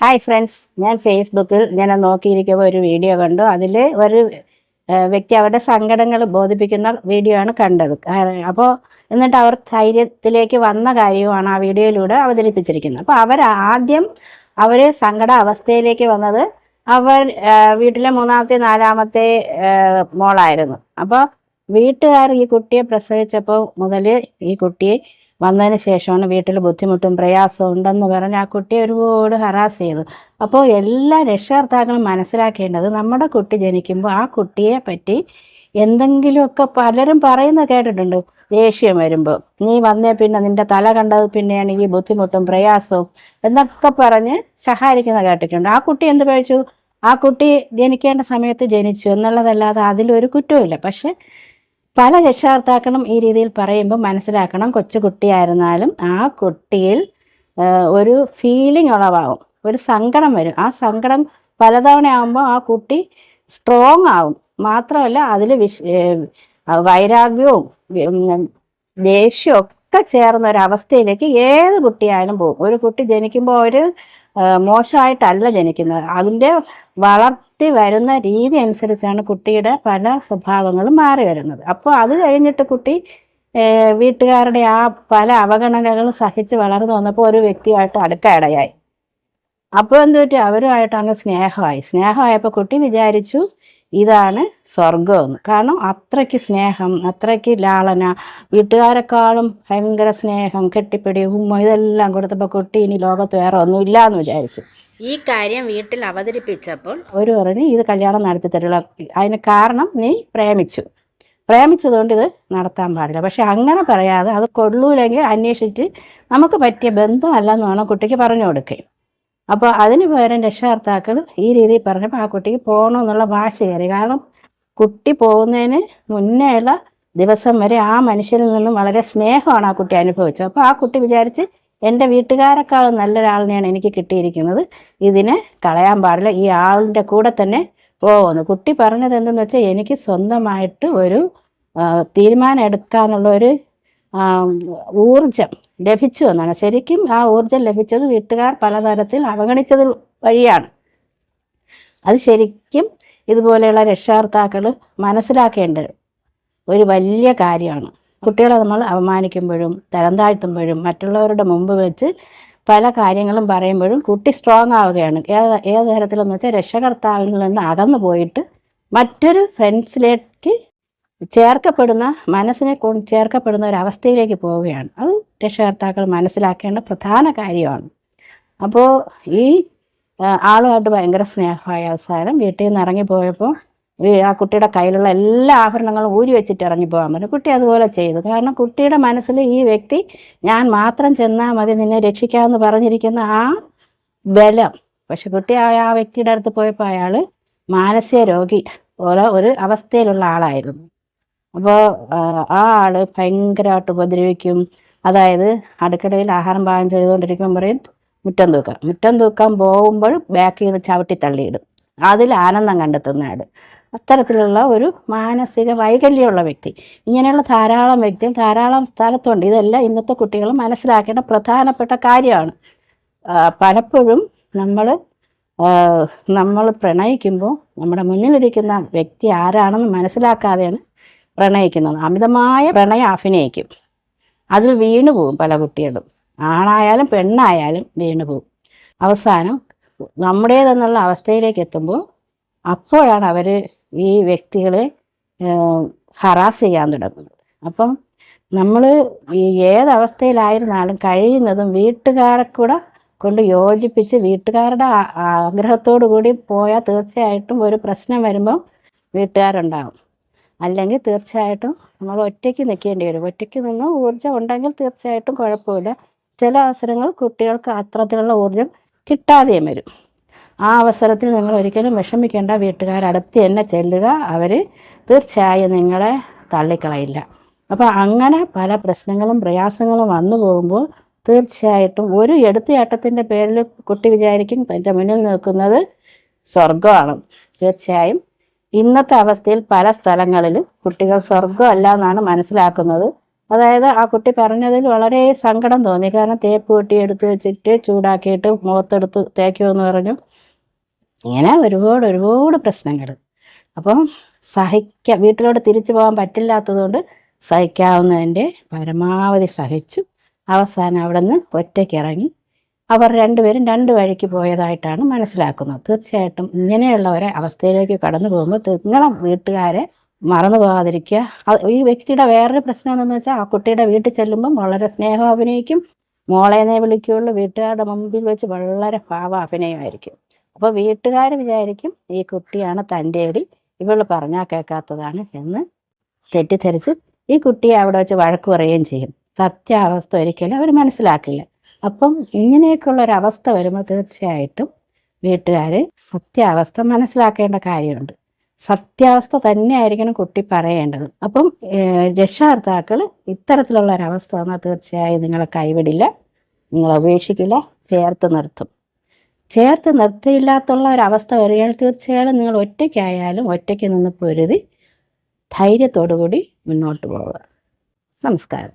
Hi friends ഞാൻ ഫേസ്ബുക്കിൽ ഞാൻ നോക്കിയിരിക്കുമ്പോൾ ഒരു വീഡിയോ കണ്ടു. അതിൽ ഒരു വ്യക്തി അവരുടെ സങ്കടങ്ങൾ ബോധിപ്പിക്കുന്ന വീഡിയോ ആണ് കണ്ടത്. അപ്പോൾ എന്നിട്ട് അവർ ധൈര്യത്തിലേക്ക് വന്ന കാര്യവുമാണ് ആ വീഡിയോയിലൂടെ അവതരിപ്പിച്ചിരിക്കുന്നത്. അപ്പോൾ അവർ ആദ്യം അവർ സങ്കട അവസ്ഥയിലേക്ക് വന്നത് അവർ വീട്ടിലെ മൂന്നാമത്തെ നാലാമത്തെ മോളായിരുന്നു. അപ്പോൾ വീട്ടുകാർ ഈ കുട്ടിയെ പ്രസവിച്ചപ്പോൾ മുതൽ ഈ കുട്ടിയെ വന്നതിന് ശേഷമാണ് വീട്ടിൽ ബുദ്ധിമുട്ടും പ്രയാസവും ഉണ്ടെന്ന് പറഞ്ഞ് ആ കുട്ടിയെ ഒരുപാട് ഹറാസ് ചെയ്തു. അപ്പോൾ എല്ലാ രക്ഷകർത്താക്കളും മനസ്സിലാക്കേണ്ടത് നമ്മുടെ കുട്ടി ജനിക്കുമ്പോൾ ആ കുട്ടിയെ പറ്റി എന്തെങ്കിലുമൊക്കെ പലരും പറയുന്ന കേട്ടിട്ടുണ്ട്. ദേഷ്യം വരുമ്പോൾ. നീ വന്നേ പിന്നെ നിന്റെ തല കണ്ടത് പിന്നെയാണ് ഈ ബുദ്ധിമുട്ടും പ്രയാസവും എന്നൊക്കെ പറഞ്ഞ് സഹായിക്കുന്ന കേട്ടിട്ടുണ്ട്. ആ കുട്ടി എന്ത് കഴിച്ചു ആ കുട്ടി ജനിക്കേണ്ട സമയത്ത് ജനിച്ചു എന്നുള്ളതല്ലാതെ അതിലൊരു കുറ്റവുമില്ല. പക്ഷെ പല രക്ഷകർത്താക്കളും ഈ രീതിയിൽ പറയുമ്പോൾ മനസ്സിലാക്കണം കൊച്ചു കുട്ടിയായിരുന്നാലും ആ കുട്ടിയിൽ ഒരു ഫീലിംഗ് ഉളവാകും. ഒരു സങ്കടം വരും. ആ സങ്കടം പലതവണ ആകുമ്പോൾ ആ കുട്ടി സ്ട്രോങ് ആവും. മാത്രമല്ല അതിൽ വിഷ വൈരാഗ്യവും ദേഷ്യവും ഒക്കെ ചേർന്ന ഒരു അവസ്ഥയിലേക്ക് ഏത് കുട്ടിയായാലും പോകും. ഒരു കുട്ടി ജനിക്കുമ്പോൾ ഒരു മോശമായിട്ടല്ല ജനിക്കുന്നത്. അതിന്റെ വളർത്തി വരുന്ന രീതി അനുസരിച്ചാണ് കുട്ടിയുടെ പല സ്വഭാവങ്ങളും മാറി വരുന്നത്. അപ്പോൾ അത് കഴിഞ്ഞിട്ട് കുട്ടി വീട്ടുകാരുടെ ആ പല അവഗണനകളും സഹിച്ച് വളർന്നു വന്നപ്പോൾ ഒരു വ്യക്തിയുമായിട്ട് അടുക്ക ഇടയായി അപ്പോൾ എന്ത് പറ്റി? അവരുമായിട്ട് അങ്ങ് സ്നേഹമായി. സ്നേഹമായപ്പോൾ കുട്ടി വിചാരിച്ചു ഇതാണ് സ്വർഗമെന്ന് കാരണം അത്രയ്ക്ക് സ്നേഹം അത്രയ്ക്ക് ലാളന വീട്ടുകാരെക്കാളും ഭയങ്കര സ്നേഹം കെട്ടിപ്പിടി ഉമ്മ ഇതെല്ലാം കൊടുത്തപ്പോൾ കുട്ടി ഇനി ലോകത്ത് വേറെ ഒന്നുമില്ല എന്ന് വിചാരിച്ചു. ഈ കാര്യം വീട്ടിൽ അവതരിപ്പിച്ചപ്പോൾ ഒരു പറഞ്ഞ് ഇത് കല്യാണം നടത്തി തരില്ല അതിന് കാരണം നീ പ്രേമിച്ചു. പ്രേമിച്ചതുകൊണ്ട് ഇത് നടത്താൻ പാടില്ല. പക്ഷെ അങ്ങനെ പറയാതെ അത് കൊള്ളൂലെങ്കിൽ അന്വേഷിച്ച് നമുക്ക് പറ്റിയ ബന്ധമല്ലെന്ന് വേണം കുട്ടിക്ക് പറഞ്ഞു കൊടുക്കുകയും അപ്പോൾ അതിന് പകരം രക്ഷകർത്താക്കൾ ഈ രീതിയിൽ പറഞ്ഞപ്പോൾ ആ കുട്ടിക്ക് പോകണമെന്നുള്ള വാശി കയറി. കാരണം കുട്ടി പോകുന്നതിന് മുന്നേയുള്ള ദിവസം വരെ ആ മനുഷ്യനിൽ നിന്നും വളരെ സ്നേഹമാണ് ആ കുട്ടി അനുഭവിച്ചത്. അപ്പോൾ ആ കുട്ടി വിചാരിച്ച് എന്റെ വീട്ടുകാരെക്കാളും നല്ലൊരാളിനെയാണ് എനിക്ക് കിട്ടിയിരിക്കുന്നത്. ഇതിനെ കളയാൻ പാടില്ല. ഈ ആളിന്റെ കൂടെ തന്നെ പോകുന്നു. കുട്ടി പറഞ്ഞത് എന്തെന്ന് വെച്ചാൽ എനിക്ക് സ്വന്തമായിട്ട് ഒരു തീരുമാനം എടുക്കാനുള്ള ഒരു ഊർജം ലഭിച്ചു എന്നാണ്. ശരിക്കും ആ ഊർജം ലഭിച്ചത് വീട്ടുകാർ പലതരത്തിൽ അവഗണിച്ചത് വഴിയാണ്. അത് ശരിക്കും ഇതുപോലെയുള്ള രക്ഷകർത്താക്കൾ മനസ്സിലാക്കേണ്ടത് ഒരു വലിയ കാര്യമാണ്. കുട്ടികളെ നമ്മൾ അപമാനിക്കുമ്പോഴും തരം താഴ്ത്തുമ്പോഴും മറ്റുള്ളവരുടെ മുമ്പ് വെച്ച് പല കാര്യങ്ങളും പറയുമ്പോഴും കുട്ടി സ്ട്രോങ് ആവുകയാണ്. ഏത് ഏത് തരത്തിലെന്ന് വെച്ചാൽ രക്ഷകർത്താവിൽ നിന്ന് അകന്നു പോയിട്ട് മറ്റൊരു ഫ്രണ്ട്സിലേക്ക് ചേർക്കപ്പെടുന്ന മനസ്സിനെ ചേർക്കപ്പെടുന്ന ഒരു അവസ്ഥയിലേക്ക് പോവുകയാണ്. അത് രക്ഷകർത്താക്കൾ മനസ്സിലാക്കേണ്ട പ്രധാന കാര്യമാണ്. അപ്പോൾ ഈ ആളുമായിട്ട് ഭയങ്കര സ്നേഹമായ അവസാനം വീട്ടിൽ നിന്ന് ഇറങ്ങിപ്പോയപ്പോൾ ആ കുട്ടിയുടെ കയ്യിലുള്ള എല്ലാ ആഭരണങ്ങളും ഊരി വെച്ചിട്ട് ഇറങ്ങി പോകാൻ പറ്റും കുട്ടി അതുപോലെ ചെയ്തു. കാരണം കുട്ടിയുടെ മനസ്സിൽ ഈ വ്യക്തി ഞാൻ മാത്രം ചെന്നാൽ മതി നിന്നെ രക്ഷിക്കാമെന്ന് പറഞ്ഞിരിക്കുന്ന ആ ബലം. പക്ഷെ കുട്ടി ആ വ്യക്തിയുടെ അടുത്ത് പോയപ്പോൾ അയാൾ മാനസിക രോഗി പോലെ ഒരു അവസ്ഥയിലുള്ള ആളായിരുന്നു. അപ്പോൾ ആ ആൾ ഭയങ്കരമായിട്ട് ഉപദ്രവിക്കും. അതായത് അടുക്കളയിൽ ആഹാരം പാകം ചെയ്തുകൊണ്ടിരിക്കുമ്പോൾ പറയും മുറ്റം തൂക്കാം. മുറ്റം തൂക്കാൻ പോകുമ്പോൾ ബാക്കിൽ നിന്ന് ചവിട്ടി തള്ളിയിടും. അതിൽ ആനന്ദം കണ്ടെത്തുന്ന ആൾ അത്തരത്തിലുള്ള ഒരു മാനസിക വൈകല്യമുള്ള വ്യക്തി. ഇങ്ങനെയുള്ള ധാരാളം വ്യക്തിയും ധാരാളം സ്ഥലത്തുണ്ട്. ഇതെല്ലാം ഇന്നത്തെ കുട്ടികൾ മനസ്സിലാക്കേണ്ട പ്രധാനപ്പെട്ട കാര്യമാണ്. പലപ്പോഴും നമ്മൾ നമ്മൾ പ്രണയിക്കുമ്പോൾ നമ്മുടെ മുന്നിലിരിക്കുന്ന വ്യക്തി ആരാണെന്ന് മനസ്സിലാക്കാതെയാണ് പ്രണയിക്കുന്നത്. അമിതമായ പ്രണയം അഭിനയിക്കും. അതിൽ വീണു പോകും പല കുട്ടികളും. ആണായാലും പെണ്ണായാലും വീണു പോകും. അവസാനം നമ്മുടേതെന്നുള്ള അവസ്ഥയിലേക്ക് എത്തുമ്പോൾ അപ്പോഴാണ് അവർ ഈ വ്യക്തികളെ ഹറാസ് ചെയ്യാൻ തുടങ്ങുന്നത്. അപ്പം നമ്മൾ ഈ ഏതവസ്ഥയിലായിരുന്നാലും കഴിയുന്നതും വീട്ടുകാരെ കൂടെ കൊണ്ട് യോജിപ്പിച്ച് വീട്ടുകാരുടെ ആഗ്രഹത്തോടു കൂടി പോയാൽ തീർച്ചയായിട്ടും ഒരു പ്രശ്നം വരുമ്പോൾ വീട്ടുകാരുണ്ടാകും അല്ലെങ്കിൽ തീർച്ചയായിട്ടും നമ്മൾ ഒറ്റയ്ക്ക് നിൽക്കേണ്ടി വരും. ഒറ്റയ്ക്ക് നിന്ന് ഊർജം ഉണ്ടെങ്കിൽ തീർച്ചയായിട്ടും കുഴപ്പമില്ല. ചില അവസരങ്ങൾ കുട്ടികൾക്ക് അത്തരത്തിലുള്ള ഊർജം കിട്ടാതെയും വരും. ആ അവസരത്തിൽ നിങ്ങൾ ഒരിക്കലും വിഷമിക്കേണ്ട വീട്ടുകാരടുത്ത് തന്നെ ചെല്ലുക. അവർ തീർച്ചയായും നിങ്ങളെ തള്ളിക്കളയില്ല. അപ്പോൾ അങ്ങനെ പല പ്രശ്നങ്ങളും പ്രയാസങ്ങളും വന്നു പോകുമ്പോൾ തീർച്ചയായിട്ടും ഒരു എടുത്തയാട്ടത്തിന്റെ പേരിൽ കുട്ടി വിചാരിക്കും തന്റെ മുന്നിൽ നിൽക്കുന്നത് സ്വർഗമാണ് തീർച്ചയായും ഇന്നത്തെ അവസ്ഥയിൽ പല സ്ഥലങ്ങളിലും കുട്ടികൾ സ്വർഗമല്ല എന്നാണ് മനസ്സിലാക്കുന്നത്. അതായത് ആ കുട്ടി പറഞ്ഞതിൽ വളരെ സങ്കടം തോന്നി. കാരണം തേപ്പ് പെട്ടി എടുത്ത് വെച്ചിട്ട് ചൂടാക്കിയിട്ട് മുഖത്തെടുത്ത് തേക്കുമെന്ന് പറഞ്ഞു. ഇങ്ങനെ ഒരുപാട് ഒരുപാട് പ്രശ്നങ്ങൾ. അപ്പം സഹിക്ക വീട്ടിലോട്ട് തിരിച്ചു പോകാൻ പറ്റില്ലാത്തതുകൊണ്ട് സഹിക്കാവുന്നതിന്റെ പരമാവധി സഹിച്ചു അവസാനം അവിടെ നിന്ന് ഒറ്റയ്ക്ക് ഇറങ്ങി. അവർ രണ്ടുപേരും രണ്ട് വഴിക്ക് പോയതായിട്ടാണ് മനസ്സിലാക്കുന്നത്. തീർച്ചയായിട്ടും ഇങ്ങനെയുള്ള ഒരു അവസ്ഥയിലേക്ക് കടന്നു പോകുമ്പോൾ നിങ്ങളെ വീട്ടുകാരെ മറന്നു പോകാതിരിക്കുക. ഈ വ്യക്തിയുടെ വേറൊരു പ്രശ്നം എന്താണെന്ന് വെച്ചാൽ ആ കുട്ടിയുടെ വീട്ടിൽ ചെല്ലുമ്പം വളരെ സ്നേഹം അഭിനയിക്കും. മോളേനെ വിളിക്കുകയുള്ളൂ. വീട്ടുകാരുടെ മുമ്പിൽ വെച്ച് വളരെ ഭാവ അഭിനയമായിരിക്കും. അപ്പോൾ വീട്ടുകാർ വിചാരിക്കും ഈ കുട്ടിയാണ് തന്റെ അടി. ഇവൾ പറഞ്ഞാൽ കേൾക്കാത്തതാണ് എന്ന് തെറ്റിദ്ധരിച്ച് ഈ കുട്ടിയെ അവിടെ വെച്ച് വഴക്ക് പറയുകയും ചെയ്യും. സത്യാവസ്ഥ ഒരിക്കലും അവർ മനസ്സിലാക്കില്ല. അപ്പം ഇങ്ങനെയൊക്കെയുള്ള ഒരു അവസ്ഥ വരുമ്പോൾ തീർച്ചയായിട്ടും വീട്ടുകാർ സത്യാവസ്ഥ മനസ്സിലാക്കേണ്ട കാര്യമുണ്ട്. സത്യാവസ്ഥ തന്നെയായിരിക്കണം കുട്ടി പറയേണ്ടത്. അപ്പം രക്ഷകർത്താക്കൾ ഇത്തരത്തിലുള്ള ഒരവസ്ഥ വന്നാൽ തീർച്ചയായും നിങ്ങളെ കൈവിടില്ല. നിങ്ങളെ ഉപേക്ഷിക്കില്ല. ചേർത്ത് നിർത്തും. ചേർത്ത് നിർത്തിയില്ലാത്തുള്ള ഒരവസ്ഥ വരികയാണ് തീർച്ചയായും നിങ്ങൾ ഒറ്റയ്ക്കായാലും ഒറ്റയ്ക്ക് നിന്ന് പൊരുതി ധൈര്യത്തോടു കൂടി മുന്നോട്ട് പോവുക. നമസ്കാരം.